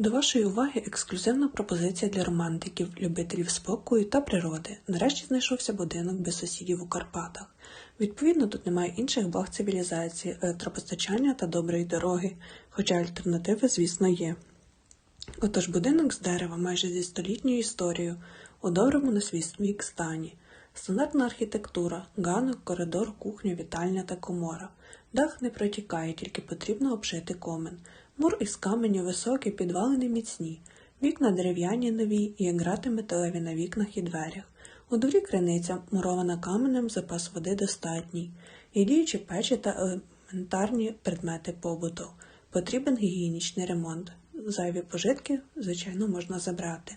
До вашої уваги ексклюзивна пропозиція для романтиків, любителів спокою та природи. Нарешті знайшовся будинок без сусідів у Карпатах. Відповідно, тут немає інших благ цивілізації, електропостачання та доброї дороги, хоча альтернативи, звісно, є. Отож будинок з дерева майже зі столітньою історією, у доброму на свій вік стані. Стандартна архітектура, ганок, коридор, кухня, вітальня та комора. Дах не протікає, тільки потрібно обшити комен. Мур із каменю високий, підвалини міцні. Вікна дерев'яні нові, як грати металеві на вікнах і дверях. У дворі криниця, мурована каменем, запас води достатній. І діючі печі та елементарні предмети побуту. Потрібен гігієнічний ремонт. Зайві пожитки, звичайно, можна забрати.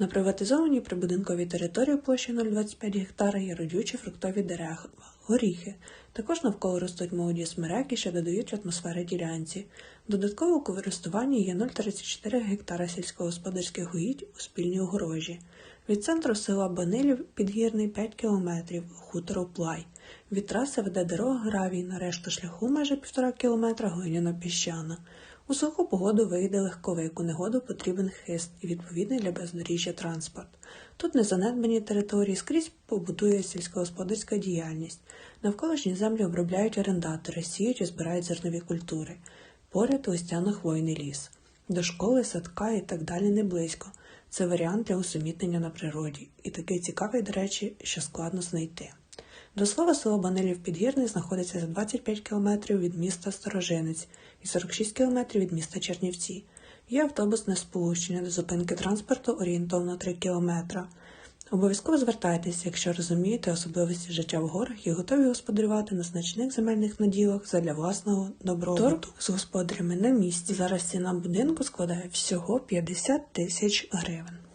На приватизованій прибудинковій території площі 0,25 гектара є родючі фруктові дерева, горіхи. Також навколо ростуть молоді смереки, що додають атмосфери ділянці. Додатково у користуванні є 0,34 гектара сільськогосподарських угідь у спільній огорожі. Від центру села Банилів підгірний 5 кілометрів, хутор Плай. Від траси веде дорога гравій, на решту шляху майже 1,5 кілометра глиняно піщана. У суху погоду вийде легковик, у негоду потрібен хист і відповідний для бездоріжжя транспорт. Тут незанедбані території, скрізь побудує сільськогосподарська діяльність. Навколишні землі обробляють орендатори, сіють і збирають зернові культури. Поряд листяно-хвойний ліс. До школи, садка і так далі не близько. Це варіант для усумітнення на природі, і такий цікавий, до речі, що складно знайти. До слова, село Банилів Підгірний знаходиться за 25 км від міста Сторожинець і 46 км від міста Чернівці. Є автобусне сполучення до зупинки транспорту орієнтовно 3 км. Обов'язково звертайтеся, якщо розумієте особливості життя в горах і готові господарювати на значних земельних наділах задля власного добробуту. Торг з господарями на місці. Зараз ціна будинку складає всього 50 тисяч гривень.